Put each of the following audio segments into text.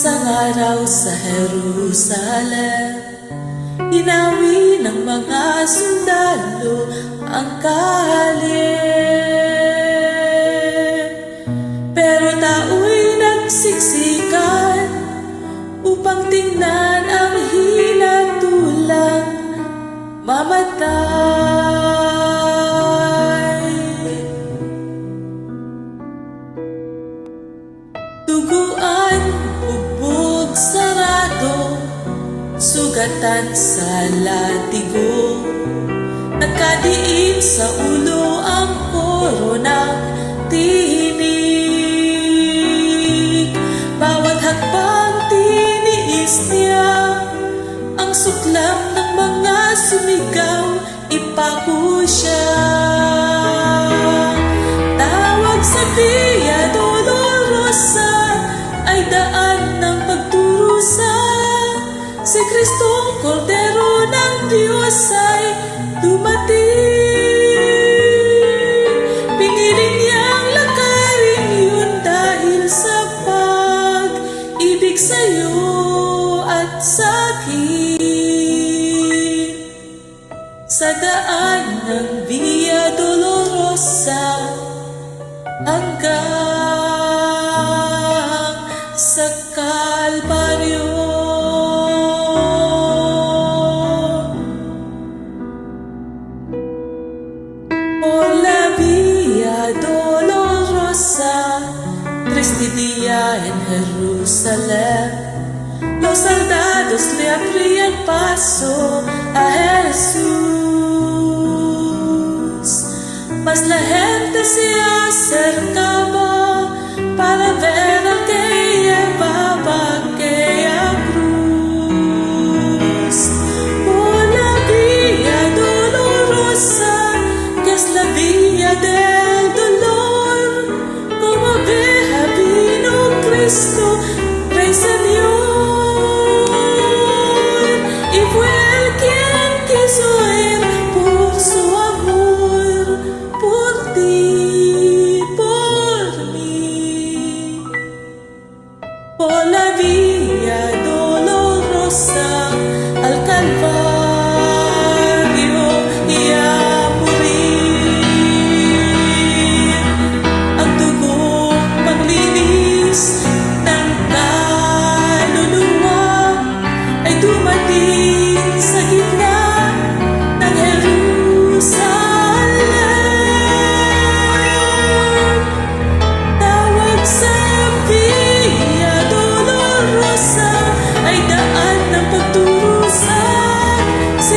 Isang araw sa Jerusalem. Inawi ng mga sundalo ang kalye Pero tao'y nagsiksikan Upang tingnan ang hinatulang mamatay. Duguan, Sugatan sa latigo. Nagkadiin sa ulo ang koronang tinig. Bawat hakbang tiniis niya. Ang suklam ng mga sumigaw Ipako siya. Tawag sa Via Si Kristong Kordero ng Diyos ay dumating. Pinili niyang lakarin yun dahil sa pag-ibig sa'yo at sa akin. Sa daan ng Via Dolorosa hanggang Por la Via Dolorosa, triste día en Jerusalén, los soldados le abrían paso a Jesús. Mas la gente se la vía dolorosa al Calvario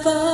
above.